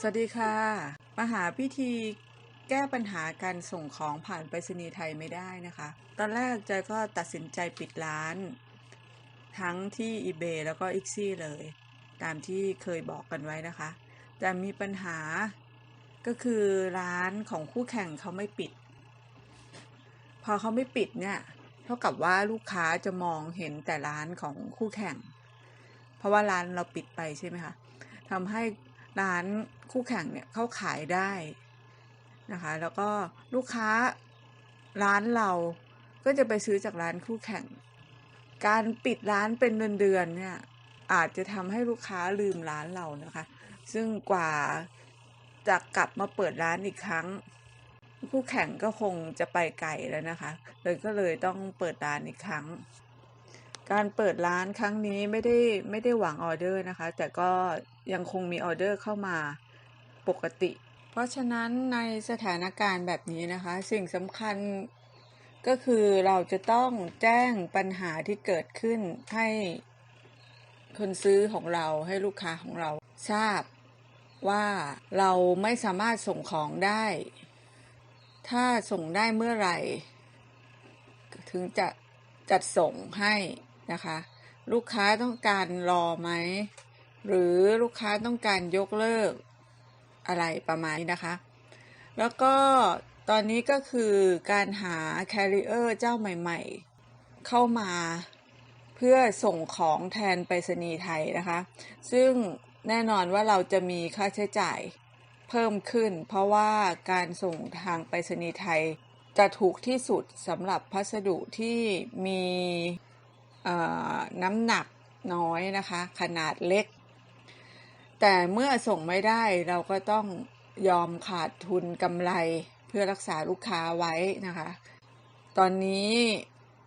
สวัสดีค่ะมาหาพิธีแก้ปัญหาการส่งของผ่านไปรษณีย์ไทยไม่ได้นะคะ ตอนแรกใจก็ตัดสินใจปิดร้าน ทั้งที่ eBay แล้วก็ i x i เลย ตามที่เคยบอกกันไว้นะคะ แต่มีปัญหาก็คือร้านของคู่แข่งเขาไม่ปิด พอเขาไม่ปิดเนี่ยเท่ากับว่าลูกค้าจะมองเห็นแต่ร้านของคู่แข่ง เพราะว่าร้านเราปิดไปใช่ไหมคะทำให้ร้าน คู่แข่งเนี่ยเขาขายได้นะคะ แล้วก็ลูกค้าร้านเราก็จะไปซื้อจากร้านคู่แข่ง การปิดร้านเป็นเดือนๆเนี่ยอาจจะทำให้ลูกค้าลืมร้านเรานะคะ ซึ่งกว่าจะกลับมาเปิดร้านอีกครั้ง คู่แข่งก็คงจะไปไกลแล้วนะคะ เลยก็เลยต้องเปิดร้านอีกครั้ง การเปิดร้านครั้งนี้ไม่ได้ไม่ได้หวังออเดอร์นะคะ แต่ก็ยังคงมีออเดอร์เข้ามา ปกติ เพราะฉะนั้นในสถานการณ์แบบนี้นะคะ สิ่งสำคัญก็คือเราจะต้องแจ้งปัญหาที่เกิดขึ้นให้คนซื้อของเราให้ลูกค้าของเราทราบว่าเราไม่สามารถส่งของได้ ถ้าส่งได้เมื่อไหร่ ถึงจะจัดส่งให้นะคะ ลูกค้าต้องการรอไหม หรือลูกค้าต้องการยกเลิก อะไรประมาณนี้นะคะ แล้วก็ตอนนี้ก็คือการหา carrier เจ้าใหม่ ๆ เข้ามาเพื่อส่งของแทนไปรษณีย์ไทยนะคะ ซึ่งแน่นอนว่าเราจะมีค่าใช้จ่ายเพิ่มขึ้น เพราะว่าการส่งทางไปรษณีย์ไทยจะถูกที่สุดสำหรับพัสดุที่มีน้ำหนักน้อยนะคะ ขนาดเล็ก แต่เมื่อส่งไม่ได้เราก็ต้องยอมขาดทุนกำไรเพื่อรักษาลูกค้าไว้นะคะ ตอนนี้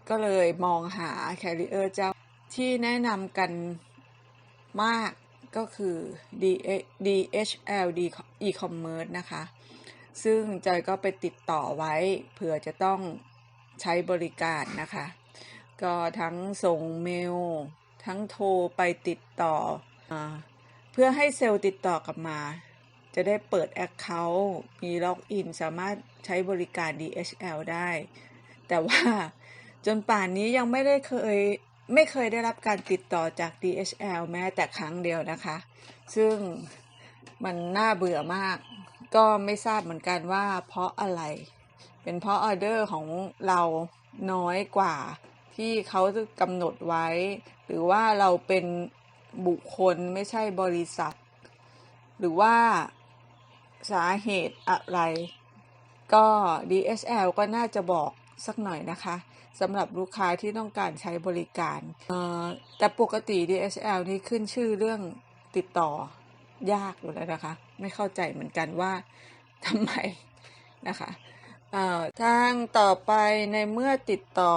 ก็เลยมองหา carrier เจ้าที่แนะนำกันมากก็คือ DHL e-commerce นะคะ ซึ่งจอยก็ไปติดต่อไว้เผื่อจะต้องใช้บริการนะคะ ก็ทั้งส่งเมล ทั้งโทรไปติดต่ออ พื่อให้เซลล์ติดต่อกลับมา จะได้เปิด Account มีล็อกอินสามารถใช้บริการ DHL ได้ แต่ว่าจนป่านนี้ยังไม่ได้เคยไม่เคยได้รับการติดต่อจาก DHL แม้แต่ครั้งเดียวนะคะ ซึ่งมันน่าเบื่อมาก ก็ไม่ทราบเหมือนกันว่าเพราะอะไร เป็นเพราะออเดอร์ของเราน้อยกว่าที่เขากำหนดไว้ หรือว่าเราเป็น บุคคลไม่ใช่บริษัท หรือว่าสาเหตุอะไร ก็ DHL ก็น่าจะบอกสักหน่อยนะคะสำหรับลูกค้าที่ต้องการใช้บริการ แต่ปกติ DHL นี่ขึ้นชื่อเรื่องติดต่อยากอยู่แล้วนะคะ ไม่เข้าใจเหมือนกันว่าทำไมนะคะทางต่อไปในเมื่อติดต่อ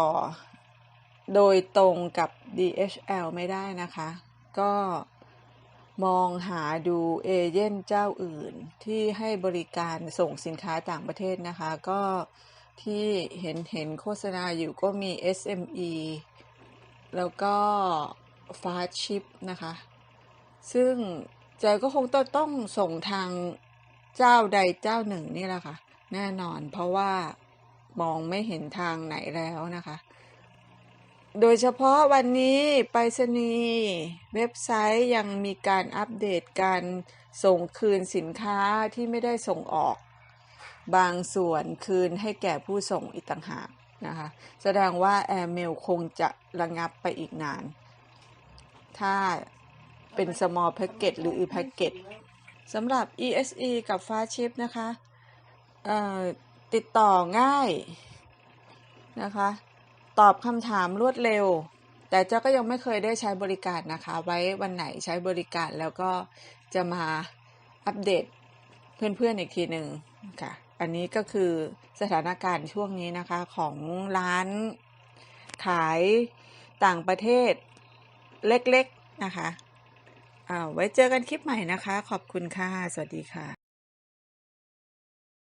โดยตรงกับ DHL ไม่ได้นะคะ ก็มองหาดูเอเย่นเจ้าอื่นที่ให้บริการส่งสินค้าต่างประเทศนะคะ ก็ที่เห็นเห็นโฆษณาอยู่ก็มี SME แล้วก็ Fast Ship นะคะ ซึ่งใจก็คงต้องต้องส่งทางเจ้าใดเจ้าหนึ่งนี่แหละค่ะ แน่นอนเพราะว่ามองไม่เห็นทางไหนแล้วนะคะ โดยเฉพาะวันนี้ไปรษณีย์เว็บไซต์ยังมีการอัปเดตการส่งคืนสินค้าที่ไม่ได้ส่งออก บางส่วนคืนให้แก่ผู้ส่งอีกต่างหากนะคะ แสดงว่าแอร์เมลคงจะระงับไปอีกนาน ถ้าเป็น small packet หรือ e packet สำหรับ ESE กับ Fast Ship นะคะติดต่อง่ายนะคะ ตอบคำถามรวดเร็ว แต่เจ้าก็ยังไม่เคยได้ใช้บริการนะคะ ไว้วันไหนใช้บริการแล้วก็จะมาอัปเดตเพื่อนๆอีกทีหนึ่งค่ะ อันนี้ก็คือสถานการณ์ช่วงนี้นะคะของร้านขายต่างประเทศเล็กๆนะคะไว้เจอกันคลิปใหม่นะคะ ขอบคุณค่ะ สวัสดีค่ะ